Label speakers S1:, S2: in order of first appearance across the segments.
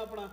S1: ਆਪਣਾ?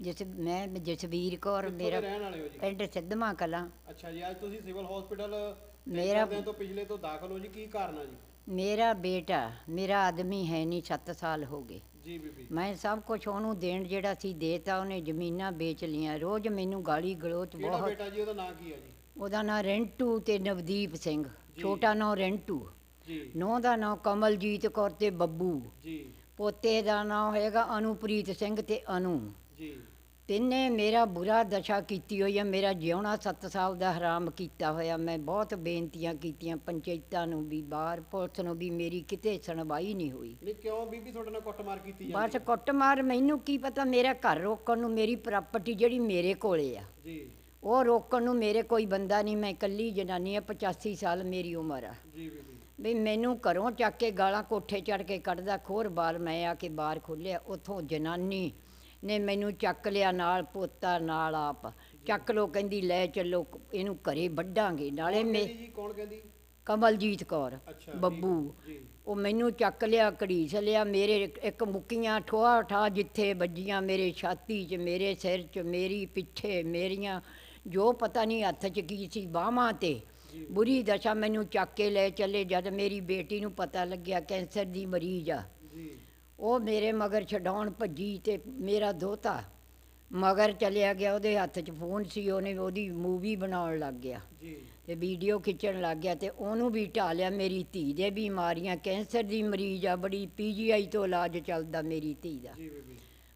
S2: ਜਿਸ ਮੈਂ ਜਸਵੀਰ ਕੌਰ
S1: ਕਿੱਥੋਂ ਦੇ
S2: ਮੇਰਾ
S1: ਰਹਿਣ ਵਾਲੇ ਹੋ ਜੀ?
S2: ਪਿੰਡ ਸਿੱਧਵਾਂ ਕਲਾਂ।
S1: ਅੱਛਾ ਜੀ ਅੱਜ ਤੁਸੀਂ ਸਿਵਲ ਹਸਪੀਟਲ
S2: ਮੇਰਾ-
S1: ਤੋਂ ਪਿਛਲੇ ਤੋਂ ਦਾਖਲ ਹੋ ਜੀ ਕੀ ਕਾਰਨ ਆ ਜੀ?
S2: ਮੇਰਾ ਬੇਟਾ ਮੇਰਾ ਆਦਮੀ ਹੈ ਨਹੀਂ 7 ਸਾਲ ਹੋ ਗਏ।
S1: ਜੀ ਬੀਬੀ।
S2: ਮੈਂ ਸਭ ਕੁਝ ਉਹਨੂੰ ਦੇਣ ਜਿਹੜਾ ਸੀ ਦੇਤਾ ਉਹਨੇ ਜ਼ਮੀਨਾਂ ਵੇਚ ਲੀਆਂ ਰੋਜ਼ ਮੈਨੂੰ ਗਾਲੀ ਗਲੋਚ
S1: ਕਿਹੜਾ
S2: ਬਹੁਤ।
S1: ਬੇਟਾ ਜੀ ਉਹਦਾ ਨਾਂ ਕੀ ਆ ਜੀ?
S2: ਉਹਦਾ ਨਾਂ ਰੈਂਟੂ ਤੇ ਨਵਦੀਪ ਸਿੰਘ। ਛੋਟਾ ਨਾਂ ਰੈਂਟੂ।
S1: ਜੀ।
S2: ਨੌਂ ਦਾ ਨਾਂ ਕਮਲਜੀਤ ਕੌਰ ਤੇ ਬੱਬੂ।
S1: ਜੀ।
S2: ਪੋਤੇ ਦਾ ਨਾਂ ਹੋਏਗਾ ਅਨੂਪ੍ਰੀਤ ਸਿੰਘ ਤੇ ਅਨੂ।
S1: ਜੀ।
S2: ਤਿੰਨੇ ਮੇਰਾ ਬੁਰਾ ਦਸ਼ਾ ਕੀਤੀ ਹੋਈ ਹੈ ਮੇਰਾ ਜਿਉਣਾ 7 ਸਾਲ ਦਾ ਹਰਾਮ ਕੀਤਾ ਹੋਇਆ। ਮੈਂ ਬਹੁਤ ਬੇਨਤੀਆਂ ਕੀਤੀਆਂ ਪੰਚਾਇਤਾਂ ਨੂੰ ਵੀ ਬਾਹਰ ਪੁਲਿਸ ਨੂੰ ਵੀ ਮੇਰੀ ਕਿਤੇ ਸੁਣਵਾਈ ਨਹੀਂ ਹੋਈ।
S1: ਨਹੀਂ ਕਿਉਂ? ਬੀਬੀ ਤੁਹਾਡੇ ਨਾਲ ਕੁੱਟਮਾਰ ਕੀਤੀ
S2: ਬਸ
S1: ਜਾਂਦੀ ਹੈ?
S2: ਕੁੱਟਮਾਰ ਮੈਨੂੰ ਕੀ ਪਤਾ ਮੇਰਾ ਘਰ ਰੋਕਣ ਨੂੰ ਮੇਰੀ ਪ੍ਰਾਪਰਟੀ ਜਿਹੜੀ ਮੇਰੇ ਕੋਲੇ ਆ।
S1: ਜੀ।
S2: ਉਹ ਰੋਕਣ ਨੂੰ ਮੇਰੇ ਕੋਈ ਬੰਦਾ ਨਹੀਂ ਮੈਂ ਇਕੱਲੀ ਜਨਾਨੀ ਆ 85 ਸਾਲ ਮੇਰੀ ਉਮਰ ਆ।
S1: ਜੀ ਬੀਬੀ।
S2: ਵੀ ਮੈਨੂੰ ਘਰੋਂ ਚੱਕ ਕੇ ਗਾਲਾਂ ਕੋਠੇ ਚੜ ਕੇ ਕੱਢਦਾ ਖੋਰ ਬਾਲ ਮੈਂ ਆ ਕੇ ਬਾਹਰ ਖੋਲਿਆ ਉਥੋਂ ਜਨਾਨੀ ਨੇ ਮੈਨੂੰ ਚੱਕ ਲਿਆ ਨਾਲ ਪੋਤਾ ਨਾਲ ਆਪ। ਚੱਕ ਲੋ ਕਹਿੰਦੀ ਲੈ ਚੱਲੋ ਇਹਨੂੰ ਘਰੇ ਵੱਢਾਂਗੇ ਨਾਲੇ ਮੇ
S1: ਕੌਣ ਕਹਿੰਦੀ?
S2: ਕਮਲਜੀਤ ਕੌਰ ਬੱਬੂ। ਉਹ ਮੈਨੂੰ ਚੱਕ ਲਿਆ ਘੜੀਸ ਲਿਆ ਮੇਰੇ ਇੱਕ ਮੁੱਕੀਆਂ ਠੋਆ ਠਾ ਜਿੱਥੇ ਵੱਜੀਆਂ ਮੇਰੇ ਛਾਤੀ 'ਚ ਮੇਰੇ ਸਿਰ 'ਚ ਮੇਰੀ ਪਿੱਛੇ ਮੇਰੀਆਂ ਜੋ ਪਤਾ ਨਹੀਂ ਹੱਥ 'ਚ ਕੀ ਸੀ ਬਾਹਾਂ ਤੇ ਬੁਰੀ ਦਸ਼ਾ ਮੈਨੂੰ ਚੱਕ ਕੇ ਲੈ ਚੱਲੇ ਜਦ ਮੇਰੀ ਬੇਟੀ ਨੂੰ ਪਤਾ ਲੱਗਿਆ ਕੈਂਸਰ ਦੀ ਮਰੀਜ਼ ਆ। ਉਹ ਮੇਰੇ ਮਗਰ ਛਡਾਉਣ ਭੱਜੀ ਤੇ ਮੇਰਾ ਦੋਤਾ ਮਗਰ ਚਲਿਆ ਗਿਆ ਉਹਦੇ ਹੱਥ 'ਚ ਫੋਨ ਸੀ ਉਹਨੇ ਉਹਦੀ ਮੂਵੀ ਬਣਾਉਣ ਲੱਗ ਗਿਆ। ਤੇ ਵੀਡੀਓ ਖਿੱਚਣ ਲੱਗ ਗਿਆ ਤੇ ਉਹਨੂੰ ਵੀ ਢਾਲਿਆ ਮੇਰੀ ਧੀ ਦੇ ਬਿਮਾਰੀਆਂ। ਕੈਂਸਰ ਦੀ ਮਰੀਜ਼ ਆ ਬੜੀ ਪੀਜੀਆਈ ਤੋਂ ਇਲਾਜ ਚੱਲਦਾ ਮੇਰੀ ਧੀ ਦਾ।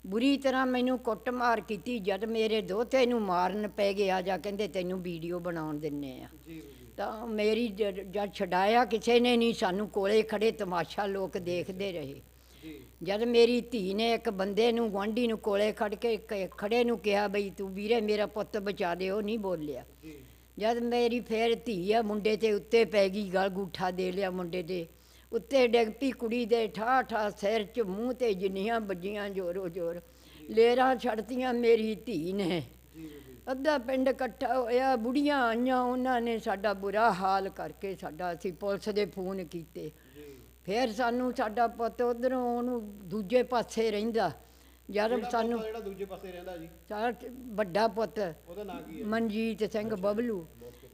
S2: ਬੁਰੀ ਤਰ੍ਹਾਂ ਮੈਨੂੰ ਕੁੱਟਮਾਰ ਕੀਤੀ ਜਦ ਮੇਰੇ ਦੋਤੇ ਨੂੰ ਮਾਰਨ ਪੈ ਗਏ ਆ ਜਾ ਕਹਿੰਦੇ ਤੈਨੂੰ ਵੀਡੀਓ ਬਣਾਉਣ ਦਿੰਨੇ ਆ। ਤਾਂ ਮੇਰੀ ਜ- ਜਦ ਛਡਾਇਆ ਕਿਸੇ ਨੇ ਨਹੀਂ ਸਾਨੂੰ ਕੋਲੇ ਖੜੇ ਤਮਾਸ਼ਾ ਲੋਕ ਦੇਖਦੇ ਰਹੇ। ਜਦ ਮੇਰੀ ਧੀ ਨੇ ਇੱਕ ਬੰਦੇ ਨੂੰ ਗੁਆਂਢੀ ਨੂੰ ਕੋਲੇ ਖੜ ਕੇ ਕ- ਖੜੇ ਨੂੰ ਕਿਹਾ ਬਈ ਤੂੰ ਵੀਰੇ ਮੇਰਾ ਪੁੱਤ ਬਚਾ ਦੇ ਉਹ ਨਹੀਂ ਬੋਲਿਆ। ਜਦ ਮੇਰੀ ਫੇਰ ਧੀ ਆ ਮੁੰਡੇ ਤੇ ਉੱਤੇ ਪੈ ਗਈ ਗਲ ਗੂਠਾ ਦੇ ਲਿਆ ਮੁੰਡੇ ਦੇ ਉੱਤੇ ਡਿੱਗ ਪਈ ਕੁੜੀ ਦੇ ਠਾ ਠਾ ਸਿਰ 'ਚ ਮੂੰਹ ਤੇ ਜਿੰਨੀਆਂ ਵੱਜੀਆਂ ਜ਼ੋਰੋ ਜ਼ੋਰ ਲੇਰਾਂ ਛੜਤੀਆਂ ਮੇਰੀ ਧੀ ਨੇ। ਅੱਧਾ ਪਿੰਡ ਇਕੱਠਾ ਹੋਇਆ ਬੁੜੀਆਂ ਆਈਆਂ ਉਹਨਾਂ ਨੇ ਸਾਡਾ ਬੁਰਾ ਹਾਲ ਕਰਕੇ ਸਾਡਾ ਅਸੀਂ ਪੁਲਿਸ ਦੇ ਫੋਨ ਕੀਤੇ। ਫਿਰ ਸਾਨੂੰ ਸਾਡਾ ਪੁੱਤ ਉਧਰੋਂ ਉਹਨੂੰ ਦੂਜੇ ਪਾਸੇ ਰਹਿੰਦਾ। ਜਦ ਸਾਨੂੰ
S1: ਜਿਹੜਾ ਦੂਜੇ ਪਾਸੇ ਰਹਿੰਦਾ ਜੀ?
S2: ਸਾਡਾ ਵੱਡਾ ਪੁੱਤ
S1: ਉਹਦਾ ਨਾਂ ਕੀ ਹੈ?
S2: ਮਨਜੀਤ ਸਿੰਘ ਬਬਲੂ।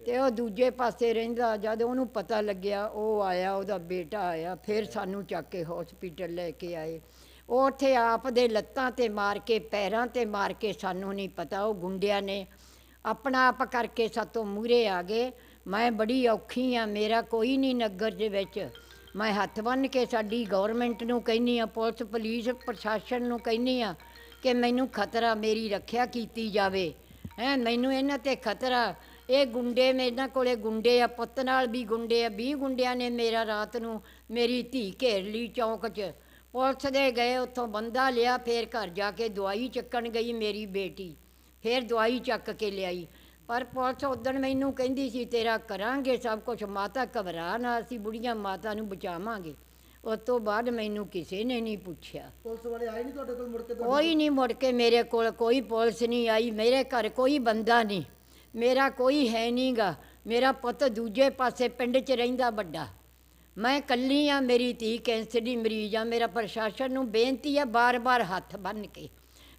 S2: ਤੇ ਉਹ ਦੂਜੇ ਪਾਸੇ ਰਹਿੰਦਾ ਜਦ ਉਹਨੂੰ ਪਤਾ ਲੱਗਿਆ ਉਹ ਆਇਆ ਉਹਦਾ ਬੇਟਾ ਆਇਆ ਫਿਰ ਸਾਨੂੰ ਚੱਕ ਕੇ ਹਸਪੀਟਲ ਲੈ ਕੇ ਆਏ। ਉਹ ਉੱਥੇ ਆਪ ਦੇ ਲੱਤਾਂ ਤੇ ਮਾਰ ਕੇ, ਪੈਰਾਂ ਤੇ ਮਾਰ ਕੇ ਸਾਨੂੰ ਨਹੀਂ ਪਤਾ, ਉਹ ਗੁੰਡਿਆਂ ਨੇ ਆਪਣਾ ਆਪ ਕਰਕੇ ਸਾਤੋਂ ਮੂਰੇ ਆ ਗਏ। ਮੈਂ ਬੜੀ ਔਖੀ ਆ, ਮੇਰਾ ਕੋਈ ਨਹੀਂ ਨਗਰ ਦੇ ਵਿੱਚ। ਮੈਂ ਹੱਥ ਬੰਨ੍ਹ ਕੇ ਸਾਡੀ ਗਵਰਨਮੈਂਟ ਨੂੰ ਕਹਿੰਨੀ ਆ, ਪੁਲਿਸ ਪੁਲਿਸ ਪ੍ਰਸ਼ਾਸਨ ਨੂੰ ਕਹਿੰਨੀ ਆ ਕਿ ਮੈਨੂੰ ਖਤਰਾ ਮੇਰੀ ਰੱਖਿਆ ਕੀਤੀ ਜਾਵੇ। ਹੈ, ਮੈਨੂੰ ਇਹਨਾਂ ਤੇ ਖਤਰਾ। ਇਹ ਗੁੰਡੇ ਮੇਰੇ ਇਹਨਾਂ ਕੋਲੇ ਗੁੰਡੇ ਆ, ਪੁੱਤ ਨਾਲ ਵੀ ਗੁੰਡੇ ਆ 20 ਗੁੰਡਿਆਂ ਨੇ ਮੇਰਾ ਰਾਤ ਨੂੰ ਮੇਰੀ ਧੀ ਘੇਰ ਲਈ ਚੌਂਕ 'ਚ। ਪੁਲਿਸ ਦੇ ਗਏ ਉੱਥੋਂ ਬੰਦਾ ਲਿਆ ਫੇਰ ਘਰ ਜਾ ਕੇ ਦਵਾਈ ਚੱਕਣ ਗਈ ਮੇਰੀ ਬੇਟੀ। ਫੇਰ ਦਵਾਈ ਚੱਕ ਕੇ ਲਿਆਈ। ਪਰ ਪੁਲਿਸ ਉਦਣ ਮੈਨੂੰ ਕਹਿੰਦੀ ਸੀ ਤੇਰਾ ਕਰਾਂਗੇ ਸਭ ਕੁਝ ਮਾਤਾ ਘਬਰਾ ਨਾ ਅਸੀਂ ਬੁੜੀਆਂ ਮਾਤਾ ਨੂੰ ਬਚਾਵਾਂਗੇ। ਉਸ ਤੋਂ ਬਾਅਦ ਮੈਨੂੰ ਕਿਸੇ ਨੇ ਨਹੀਂ ਪੁੱਛਿਆ।
S3: ਪੁਲਿਸ ਵਾਲੇ ਆਏ ਨਹੀਂ ਤੁਹਾਡੇ ਕੋਲ ਮੁੜ ਕੇ
S2: ਕੋਈ ਨਹੀਂ ਮੁੜ ਕੇ ਮੇਰੇ ਕੋਲ ਕੋਈ ਪੁਲਿਸ ਨਹੀਂ ਆਈ ਮੇਰੇ ਘਰ ਕੋਈ ਬੰਦਾ ਨਹੀਂ। ਮੇਰਾ ਕੋਈ ਹੈ ਨਹੀਂਗਾ ਮੇਰਾ ਪੁੱਤ ਦੂਜੇ ਪਾਸੇ ਪਿੰਡ 'ਚ ਰਹਿੰਦਾ ਵੱਡਾ। ਮੈਂ ਇਕੱਲੀ ਆ ਮੇਰੀ ਧੀ ਕੈਂਸਰ ਦੀ ਮਰੀਜ਼ ਆ ਮੇਰਾ ਪ੍ਰਸ਼ਾਸਨ ਨੂੰ ਬੇਨਤੀ ਆ ਬਾਰ-ਬਾਰ ਹੱਥ ਬੰਨ੍ਹ ਕੇ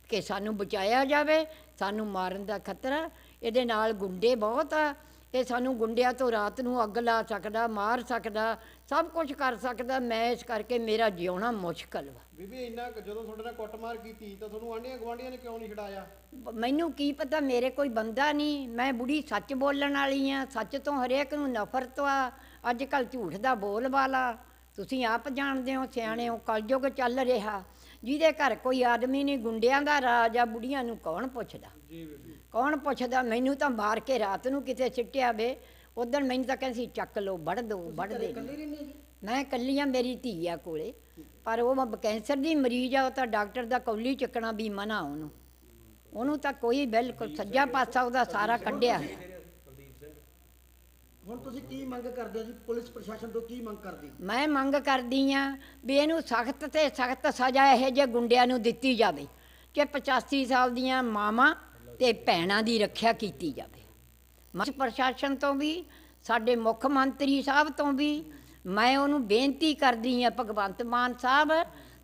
S2: ਕਿ ਸਾਨੂੰ ਬਚਾਇਆ ਜਾਵੇ ਸਾਨੂੰ ਮਾਰਨ ਦਾ ਖਤਰਾ ਇਹਦੇ ਨਾਲ ਗੁੰਡੇ ਬਹੁਤ ਆ ਇਹ ਸਾਨੂੰ ਗੁੰਡਿਆਂ ਤੋਂ ਰਾਤ ਨੂੰ ਅੱਗ ਲਾ ਸਕਦਾ ਮਾਰ ਸਕਦਾ ਸਭ ਕੁਝ ਕਰ ਸਕਦਾ ਮੈਂ ਇਸ ਕਰਕੇ ਮੇਰਾ ਜਿਉਣਾ ਮੁਸ਼ਕਲ ਵਾ।
S1: ਬੀਬੀ ਇੰਨਾ ਜਦੋਂ ਤੁਹਾਡੇ ਨਾਲ ਕੁੱਟਮਾਰ ਕੀਤੀ ਤਾਂ ਤੁਹਾਨੂੰ ਆਂਢੀਆਂ ਗਵਾਂਢੀਆਂ ਨੇ ਕਿਉਂ ਨਹੀਂ ਛਡਾਇਆ?
S2: ਮੈਨੂੰ ਕੀ ਪਤਾ ਮੇਰੇ ਕੋਈ ਬੰਦਾ ਨਹੀਂ ਮੈਂ ਬੁੜੀ ਸੱਚ ਬੋਲਣ ਵਾਲੀ ਆ ਸੱਚ ਤੋਂ ਹਰੇਕ ਨੂੰ ਨਫ਼ਰਤ ਆ ਅੱਜ ਕੱਲ ਝੂਠ ਦਾ ਬੋਲ ਵਾਲਾ ਤੁਸੀਂ ਆਪ ਜਾਣਦੇ ਹੋ ਸਿਆਣੇ ਹੋ ਕਲਯੁਗ ਚੱਲ ਰਿਹਾ। ਜਿਹਦੇ ਘਰ ਕੋਈ ਆਦਮੀ ਨਹੀਂ ਗੁੰਡਿਆਂ ਦਾ ਰਾਜ ਆ ਬੁੜੀਆਂ ਨੂੰ ਕੌਣ ਪੁੱਛਦਾ? ਕੌਣ ਪੁੱਛਦਾ? ਮੈਨੂੰ ਤਾਂ ਮਾਰ ਕੇ ਰਾਤ ਨੂੰ ਕਿਤੇ ਸਿੱਟਿਆ ਵੇ। ਉਦੋਂ ਮੈਨੂੰ ਤਾਂ ਕਹਿੰਦੀ ਚੱਕ ਲਓ ਵੜ ਦੋ ਵੜ ਦੇ। ਮੈਂ ਇਕੱਲੀ ਆ ਮੇਰੀ ਧੀ ਆ ਕੋਲੇ। ਪਰ ਉਹ ਮ- ਕੈਂਸਰ ਦੀ ਮਰੀਜ਼ ਆ ਉਹ ਤਾਂ ਡਾਕਟਰ ਦਾ ਕੌਲੀ ਚੱਕਣਾ ਵੀ ਮਨਾ ਉਹਨੂੰ। ਉਹਨੂੰ ਤਾਂ ਕੋਈ ਬਿਲਕੁਲ ਸੱਜਾ ਪਾਸਾ ਉਹਦਾ ਸਾਰਾ ਕੱਢਿਆ।
S3: ਹੁਣ ਤੁਸੀਂ ਕੀ ਮੰਗ ਕਰਦੇ ਹੋ ਜੀ? ਪੁਲਿਸ ਪ੍ਰਸ਼ਾਸਨ ਤੋਂ ਕੀ ਮੰਗ ਕਰਦੇ ਹੋ?
S2: ਮੈਂ ਮੰਗ ਕਰਦੀ ਆ ਵੀ ਇਹਨੂੰ ਸਖਤ ਤੇ ਸਖਤ ਸਜ਼ਾ ਇਹੋ ਜਿਹੇ ਗੁੰਡਿਆਂ ਨੂੰ ਦਿੱਤੀ ਜਾਵੇ ਕਿ 85 ਸਾਲ ਦੀਆਂ ਮਾਵਾਂ ਤੇ ਭੈਣਾਂ ਦੀ ਰੱਖਿਆ ਕੀਤੀ ਜਾਵੇ। ਮੈਂ ਪ੍ਰਸ਼ਾਸਨ ਤੋਂ ਵੀ, ਸਾਡੇ ਮੁੱਖ ਮੰਤਰੀ ਸਾਹਿਬ ਤੋਂ ਵੀ ਮੈਂ ਉਹਨੂੰ ਬੇਨਤੀ ਕਰਦੀ ਆ ਭਗਵੰਤ ਮਾਨ ਸਾਹਿਬ,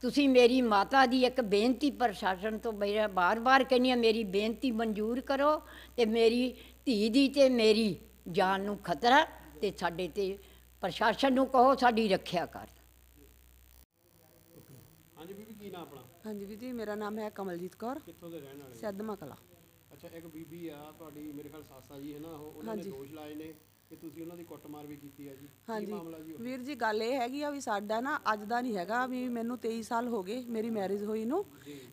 S2: ਤੁਸੀਂ ਮੇਰੀ ਮਾਤਾ ਦੀ ਇੱਕ ਬੇਨਤੀ ਪ੍ਰਸ਼ਾਸਨ ਤੋਂ ਮੇਰਾ ਬਾਰ-ਬਾਰ ਕਹਿੰਦੀ ਹਾਂ, ਮੇਰੀ ਬੇਨਤੀ ਮਨਜ਼ੂਰ ਕਰੋ ਤੇ ਮੇਰੀ ਧੀ ਦੀ ਤੇ ਮੇਰੀ ਜਾਨ ਨੂੰ ਖਤਰਾ ਤੇ ਸਾਡੇ ਤੇ ਪ੍ਰਸ਼ਾਸਨ ਨੂੰ ਕਹੋ ਸਾਡੀ ਰੱਖਿਆ ਕਰ।
S1: ਹਾਂਜੀ ਬੀਬੀ ਕੀ ਨਾਮ ਆਪਣਾ?
S4: ਹਾਂਜੀ ਵੀਰ ਜੀ ਮੇਰਾ ਨਾਮ ਹੈ ਕਮਲਜੀਤ ਕੌਰ।
S1: ਕਿੱਥੋਂ ਦੇ ਰਹਿਣ ਵਾਲੇ
S4: ਸਿੱਧਮਾ ਕਲਾ
S1: ਅੱਛਾ ਇੱਕ ਬੀਬੀ ਆ ਤੁਹਾਡੀ ਮੇਰੇ ਖਿਆਲ ਸਾਸਾ ਜੀ ਹੈ ਨਾ? ਉਹ ਉਹਨਾਂ ਨੇ
S4: ਹਾਂਜੀ।
S1: ਦੋਸ਼ ਲਾਏ ਨੇ। ਕਿ ਤੁਸੀਂ ਉਹਨਾਂ ਦੀ ਕੁੱਟਮਾਰ ਵੀ ਕੀਤੀ ਆ ਜੀ? ਕੀ
S4: ਹਾਂਜੀ।
S1: ਮਾਮਲਾ ਜੀ ਉਹ?
S4: ਵੀਰ ਜੀ ਗੱਲ ਇਹ ਹੈਗੀ ਆ ਵੀ ਸਾਡਾ ਨਾ ਅੱਜ ਦਾ ਨਹੀਂ ਹੈਗਾ ਵੀ ਮੈਨੂੰ 23 ਸਾਲ ਹੋ ਗਏ ਮੇਰੀ ਮੈਰਿਜ ਹੋਈ ਨੂੰ।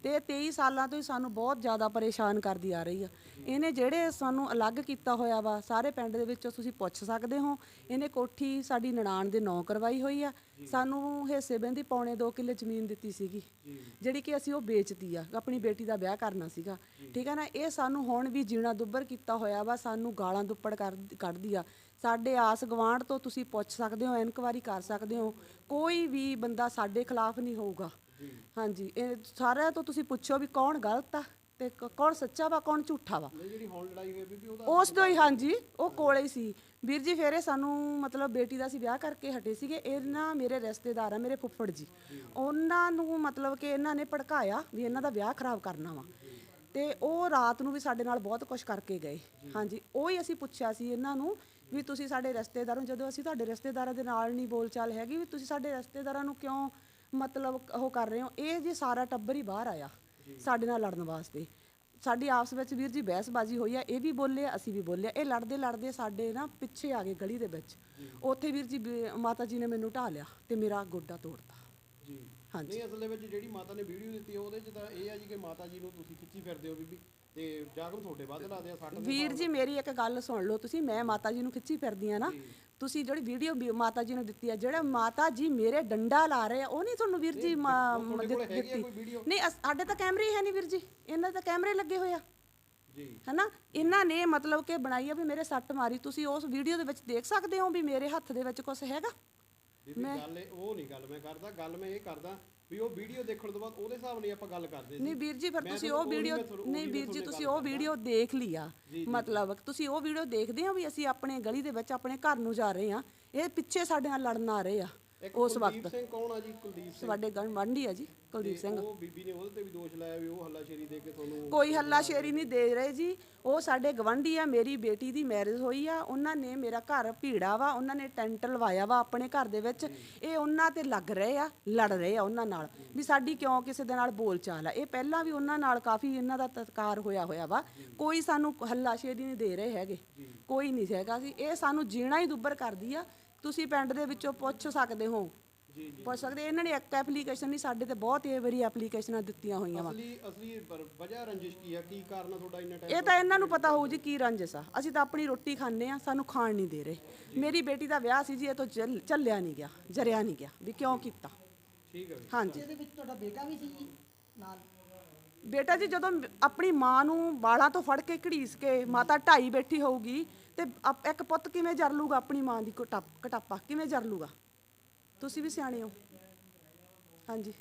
S4: ਤੇ ਇਹ 23 ਸਾਲਾਂ ਤੋਂ ਹੀ ਸਾਨੂੰ ਬਹੁਤ ਜ਼ਿਆਦਾ ਪਰੇਸ਼ਾਨ ਕਰਦੀ ਆ ਰਹੀ ਆ। ਇਹਨੇ ਜਿਹੜੇ ਸਾਨੂੰ ਅਲੱਗ ਕੀਤਾ ਹੋਇਆ ਵਾ ਸਾਰੇ ਪਿੰਡ ਦੇ ਵਿੱਚੋਂ ਤੁਸੀਂ ਪੁੱਛ ਸਕਦੇ ਹੋ ਇਹਨੇ ਕੋਠੀ ਸਾਡੀ ਨਨਾਣ ਦੇ ਨਾਂ ਕਰਵਾਈ ਹੋਈ ਆ। ਸਾਨੂੰ ਹਿੱਸੇ ਬੰਦੀ ਪੌਣੇ 2 ਕਿੱਲੇ ਜ਼ਮੀਨ ਦਿੱਤੀ ਸੀਗੀ। ਜਿਹੜੀ ਕਿ ਅਸੀਂ ਉਹ ਵੇਚਤੀ ਆ ਆਪਣੀ ਬੇਟੀ ਦਾ ਵਿਆਹ ਕਰਨਾ ਸੀਗਾ। ਠੀਕ ਹੈ ਨਾ ਇਹ ਸਾਨੂੰ ਹੁਣ ਵੀ ਜੀਣਾ ਦੁੱਬਰ ਕੀਤਾ ਹੋਇਆ ਵਾ ਸਾਨੂੰ ਗਾਲਾਂ ਦੁੱਪੜ ਕਰ ਕੱਢਦੀ ਆ। ਸਾਡੇ ਆਸ ਗਵਾਂਢ ਤੋਂ ਤੁਸੀਂ ਪੁੱਛ ਸਕਦੇ ਹੋ ਇਨਕੁਆਰੀ ਕਰ ਸਕਦੇ ਹੋ ਕੋਈ ਵੀ ਬੰਦਾ ਸਾਡੇ ਖਿਲਾਫ ਨਹੀਂ ਹੋਊਗਾ। ਹਾਂਜੀ ਇਹ ਸਾਰਿਆਂ ਤੋਂ ਤੁਸੀਂ ਪੁੱਛੋ ਵੀ ਕੌਣ ਗਲਤ ਆ ਤੇ ਕ- ਕੌਣ ਸੱਚਾ ਵਾ ਕੌਣ ਝੂਠਾ ਵਾ।
S1: ਜਿਹੜੀ ਹੁਣ ਲੜਾਈ ਹੋਈ ਬੀਬੀ ਉਹਦਾ
S4: ਉਸ ਤੋਂ ਹੀ ਹਾਂਜੀ ਉਹ ਕੋਲੇ ਹੀ ਸੀ। ਵੀਰ ਜੀ ਫੇਰੇ ਸਾਨੂੰ ਮਤਲਬ ਬੇਟੀ ਦਾ ਸੀ ਵਿਆਹ ਕਰਕੇ ਹਟੇ ਸੀਗੇ। ਇਹ ਨਾ ਮੇਰੇ ਰਿਸ਼ਤੇਦਾਰ ਆ ਮੇਰੇ ਫੁੱਫੜ ਜੀ। ਉਹਨਾਂ ਨੂੰ ਮਤਲਬ ਕਿ ਇਹਨਾਂ ਨੇ ਭੜਕਾਇਆ ਵੀ ਇਹਨਾਂ ਦਾ ਵਿਆਹ ਖਰਾਬ ਕਰਨਾ ਵਾ। ਤੇ ਉਹ ਰਾਤ ਨੂੰ ਵੀ ਸਾਡੇ ਨਾਲ ਬਹੁਤ ਕੁਝ ਕਰਕੇ ਗਏ। ਹਾਂਜੀ ਉਹ ਹੀ ਅਸੀਂ ਪੁੱਛਿਆ ਸੀ ਇਹਨਾਂ ਨੂੰ ਵੀ ਤੁਸੀਂ ਸਾਡੇ ਰਿਸ਼ਤੇਦਾਰਾਂ ਨੂੰ ਜਦੋਂ ਅਸੀਂ ਤੁਹਾਡੇ ਰਿਸ਼ਤੇਦਾਰਾਂ ਦੇ ਨਾਲ ਨਹੀਂ ਬੋਲਚਾਲ ਹੈਗੀ ਵੀ ਤੁਸੀਂ ਸਾਡੇ ਰਿਸ਼ਤੇਦਾਰਾਂ ਨੂੰ ਕਿਉਂ ਮਤਲਬ ਉਹ ਕਰ ਰਹੇ ਹੋ? ਇਹ ਜੀ ਸਾਰਾ ਟੱਬਰ ਹੀ ਬਾਹਰ ਆਇਆ ਸਾਡੇ ਨਾਲ ਲੜਨ ਵਾਸਤੇ। ਸਾਡੀ ਆਪਸ ਵਿੱਚ ਵੀਰ ਜੀ ਬਹਿਸਬਾਜ਼ੀ ਹੋਈ ਆ ਇਹ ਵੀ ਬੋਲੇ ਅਸੀਂ ਵੀ ਬੋਲੇ। ਇਹ ਲੜਦੇ ਲੜਦੇ ਸਾਡੇ ਨਾ ਪਿੱਛੇ ਆ ਗਏ ਗਲੀ ਦੇ ਵਿੱਚ। ਉੱਥੇ ਵੀਰ ਜੀ ਮਾਤਾ ਜੀ ਨੇ ਮੈਨੂੰ ਢਾ ਲਿਆ ਤੇ ਮੇਰਾ ਗੋਡਾ ਤੋੜਤਾ।
S1: ਜੀ।
S4: ਹਾਂਜੀ।
S1: ਨਹੀਂ ਅਸਲ ਦੇ ਵਿੱਚ ਜਿਹੜੀ ਮਾਤਾ ਨੇ ਵੀਡੀਓ ਦਿੱਤੀ ਉਹਦੇ ਚ ਤਾਂ ਇਹ ਆ ਜੀ ਕਿ ਮਾਤਾ ਜੀ ਨੂੰ ਤੁਸੀਂ ਖਿੱਚੀ ਫਿਰਦੇ ਹੋ ਬੀਬੀ। ਤੇ ਜਾਗਮ ਤੁਹਾਡੇ ਵੱਧ ਲਾਦੇ ਆ ਸੱਟ ਦੇ
S4: ਵੀਰ ਜੀ ਮੇਰੀ ਇੱਕ ਗੱਲ ਸੁਣ ਲਓ ਤੁਸੀਂ ਮੈਂ ਮਾਤਾ ਜੀ ਨੂੰ ਖਿੱਚੀ ਫਿਰਦੀ ਆ ਨਾ। ਤੁਸੀਂ ਜਿਹੜੀ ਵੀਡੀਓ ਮਾਤਾ ਜੀ ਨੂੰ ਦਿੱਤੀ ਆ ਜਿਹੜਾ ਮਾਤਾ ਜੀ ਮੇਰੇ ਡੰਡਾ ਲਾ ਰਹੇ ਆ ਉਹ ਨਹੀਂ ਤੁਹਾਨੂੰ ਵੀਰ ਜੀ ਮਾ- ਦਿੱਤੀ ਨਹੀਂ ਸਾਡੇ ਤਾਂ ਕੈਮਰੇ ਹੀ ਨਹੀਂ ਵੀਰ ਜੀ ਇਹਨਾਂ ਦੇ ਤਾਂ ਕੈਮਰੇ ਲੱਗੇ ਹੋਏ ਆ।
S1: ਜੀ।
S4: ਹਨਾ? ਇਹਨਾਂ ਨੇ ਮਤਲਬ ਕਿ ਬਣਾਈ ਆ ਵੀ ਮੇਰੇ ਸੱਟ ਮਾਰੀ ਤੁਸੀਂ ਉਸ ਵੀਡੀਓ ਦੇ ਵਿੱਚ ਦੇਖ ਸਕਦੇ ਹੋ ਵੀ ਮੇਰੇ ਹੱਥ ਦੇ ਵਿੱਚ ਕੁਝ ਹੈਗਾ?
S1: ਬੀਬੀ ਗੱਲ ਉਹ ਨਹੀਂ ਗੱਲ ਮੈਂ ਕਰਦਾ ਗੱਲ ਮੈਂ ਇਹ ਕਰਦਾ ਵੀ ਉਹ ਵੀਡੀਓ ਦੇਖਣ ਤੋਂ ਬਾਅਦ ਉਹਦੇ ਹਿਸਾਬ ਨਾਲ ਆਪਾਂ ਗੱਲ ਕਰਦੇ ਸੀ।
S4: ਨਹੀਂ ਵੀਰ ਜੀ ਫਿਰ ਤੁਸੀਂ ਉਹ ਵੀਡੀਓ ਨਹੀਂ ਵੀਰ ਜੀ ਤੁਸੀਂ ਉਹ ਵੀਡੀਓ ਦੇਖ ਲਿਆ ਮਤਲਬ। ਤੁਸੀਂ ਉਹ ਵੀਡੀਓ ਦੇਖਦੇ ਹੋ ਵੀ ਅਸੀਂ ਆਪਣੇ ਗਲੀ ਦੇ ਵਿੱਚ ਆਪਣੇ ਘਰ ਨੂੰ ਜਾ ਰਹੇ ਆ। ਇਹ ਪਿੱਛੇ ਸਾਡੇ ਨਾਲ ਲੜਨ ਆ ਰਹੇ ਆ। ਉਸ ਵਕਤ।
S1: ਸਿੰਘ ਕੌਣ ਆ ਜੀ? ਕੁਲਦੀਪ ਸਿੰਘ।
S4: ਸਾਡੇ ਗਵਾਂਢੀ ਆ ਜੀ ਕੁਲਦੀਪ ਸਿੰਘ।
S1: ਉਹ ਬੀਬੀ ਨੇ ਉਹਦੇ ਤੇ ਵੀ ਦੋਸ਼ ਲਾਇਆ ਵੀ ਉਹ ਹੱਲਾਸ਼ੇਰੀ ਦੇ ਕੇ ਤੁਹਾਨੂੰ
S4: ਕੋਈ ਹੱਲਾ ਸ਼ੇਰੀ ਨਹੀਂ ਦੇ ਰਹੇ ਜੀ। ਉਹ ਸਾਡੇ ਗਵਾਂਢੀ ਆ ਮੇਰੀ ਬੇਟੀ ਦੀ ਮੈਰਿਜ ਹੋਈ ਆ। ਉਹਨਾਂ ਨੇ ਮੇਰਾ ਘਰ ਭੀੜਾ ਵਾ ਉਹਨਾਂ ਨੇ ਟੈਂਟ ਲਵਾਇਆ ਵਾ ਆਪਣੇ ਘਰ ਦੇ ਵਿੱਚ। ਇਹ ਉਹਨਾਂ ਤੇ ਲੱਗ ਰਹੇ ਆ ਲੜ ਰਹੇ ਆ ਉਹਨਾਂ ਨਾਲ। ਵੀ ਸਾਡੀ ਕਿਉਂ ਕਿਸੇ ਦੇ ਨਾਲ ਬੋਲ ਚਾਲ ਆ? ਇਹ ਪਹਿਲਾਂ ਵੀ ਉਹਨਾਂ ਨਾਲ ਕਾਫੀ ਇਹਨਾਂ ਦਾ ਤਤਕਾਰ ਹੋਇਆ ਹੋਇਆ ਵਾ। ਕੋਈ ਸਾਨੂੰ ਹੱਲਾ ਸ਼ੇਰੀ ਨਹੀਂ ਦੇ ਰਹੇ ਹੈਗੇ। ਕੋਈ ਨਹੀਂ ਹੈਗਾ ਸੀ ਇਹ ਸਾਨੂੰ ਜੀਣਾ ਹੀ ਦੁੱਬਰ ਕਰਦੀ ਆ। ਤੁਸੀਂ ਪਿੰਡ ਦੇ ਵਿੱਚੋਂ ਪੁੱਛ ਸਕਦੇ ਹੋ। ਪੁੱਛ ਸਕਦੇ ਇਹਨਾਂ ਨੇ ਇੱਕ ਐਪਲੀਕੇਸ਼ਨ ਨਹੀਂ ਸਾਡੇ ਤੇ ਬਹੁਤ ਇਹ ਵਾਰੀ ਐਪਲੀਕੇਸ਼ਨਾਂ ਦਿੱਤੀਆਂ ਹੋਈਆਂ ਵਾ।
S1: ਅਸਲੀ ਅਸਲੀ ਪਰ- ਵਜ੍ਹਾ ਰੰਜਿਸ਼ ਕੀ ਆ? ਕੀ ਕਾਰਨ ਆ ਤੁਹਾਡਾ ਇੰਨਾ ਟਾਈਮ
S4: ਇਹ ਤਾਂ ਇਹਨਾਂ ਨੂੰ ਪਤਾ ਹੋਊ ਜੀ ਕੀ ਰੰਜਸ ਆ। ਅਸੀਂ ਤਾਂ ਆਪਣੀ ਰੋਟੀ ਖਾਂਦੇ ਆ ਸਾਨੂੰ ਖਾਣ ਨਹੀਂ ਦੇ ਰਹੇ। ਮੇਰੀ ਬੇਟੀ ਦਾ ਵਿਆਹ ਸੀ ਜੀ ਇਹ ਤੋਂ ਚੱਲ- ਚੱਲਿਆ ਨਹੀਂ ਗਿਆ ਜਰਿਆ ਨਹੀਂ ਗਿਆ ਵੀ ਕਿਉਂ ਕੀਤਾ।
S1: ਠੀਕ ਹੈ ਜੀ
S4: ਹਾਂਜੀ।
S3: ਇਹਦੇ ਵਿੱਚ ਤੁਹਾਡਾ ਬੇਟਾ ਵੀ ਸੀ ਜੀ ਨਾਲ।
S4: ਬੇਟਾ ਜੀ, ਜਦੋਂ ਆਪਣੀ ਮਾਂ ਨੂੰ ਵਾਲਾਂ ਤੋਂ ਫੜ ਕੇ ਘੜੀਸ ਕੇ ਮਾਤਾ ਢਾਈ ਬੈਠੀ ਹੋਊਗੀ ਤੇ ਆਪ ਇੱਕ ਪੁੱਤ ਕਿਵੇਂ ਜਰ ਲੂਗਾ ਆਪਣੀ ਮਾਂ ਦੀ ਕਟਾਪ- ਕਟਾਪਾ ਕਿਵੇਂ ਜਰ ਲੂਗਾ? ਤੁਸੀਂ ਵੀ ਸਿਆਣੇ ਹੋ। ਹਾਂਜੀ।